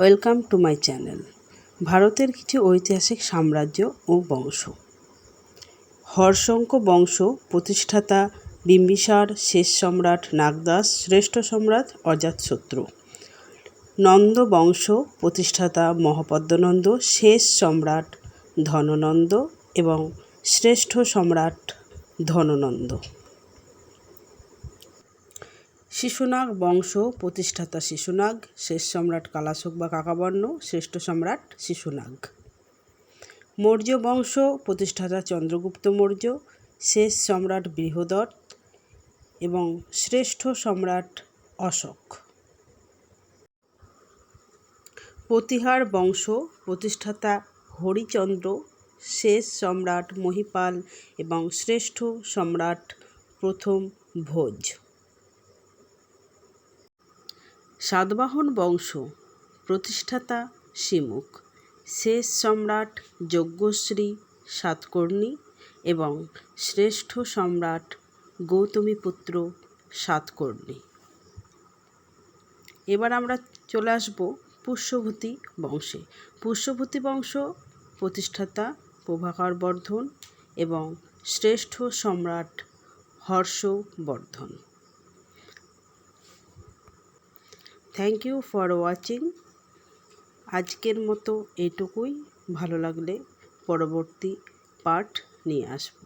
Welcome to my channel. ভারতের কিছু ঐতিহাসিক সাম্রাজ্য ও বংশ। হর্ষঙ্ক বংশ প্রতিষ্ঠাতা বিম্বিসার, শেষ সম্রাট নাগদাস, শ্রেষ্ঠ সম্রাট অজাতশত্রু। নন্দ বংশ প্রতিষ্ঠাতা মহাপদ্মনন্দ, শেষ সম্রাট ধননন্দ এবং শ্রেষ্ঠ সম্রাট ধননন্দ। শিশুনাগ বংশ প্রতিষ্ঠাতা শিশুনাগ, শেষ সম্রাট কালাশোক বা কাকাবর্ণ, শ্রেষ্ঠ সম্রাট শিশুনাগ। মৌর্য বংশ প্রতিষ্ঠাতা চন্দ্রগুপ্ত মৌর্য, শেষ সম্রাট বৃহদত্ত এবং শ্রেষ্ঠ সম্রাট অশোক। প্রতিহার বংশ প্রতিষ্ঠাতা হরিচন্দ্র, শেষ সম্রাট মহিপাল এবং শ্রেষ্ঠ সম্রাট প্রথম ভোজ। সাতবাহন বংশ, প্রতিষ্ঠাতা শিমুখ শেষ সম্রাট যজ্ঞশ্রী সাতকর্ণী এবং শ্রেষ্ঠ সম্রাট গৌতমীপুত্র সাতকর্ণী। এবার আমরা চলে আসব পুষ্যভূতি বংশে। পুষ্যভূতি বংশ, প্রতিষ্ঠাতা প্রভাকর বর্ধন এবং শ্রেষ্ঠ সম্রাট Harshavardhana. Thank you for watching আজকের মতো এটুকুই। ভালো লাগলে পরবর্তী পার্ট নিয়ে আসব।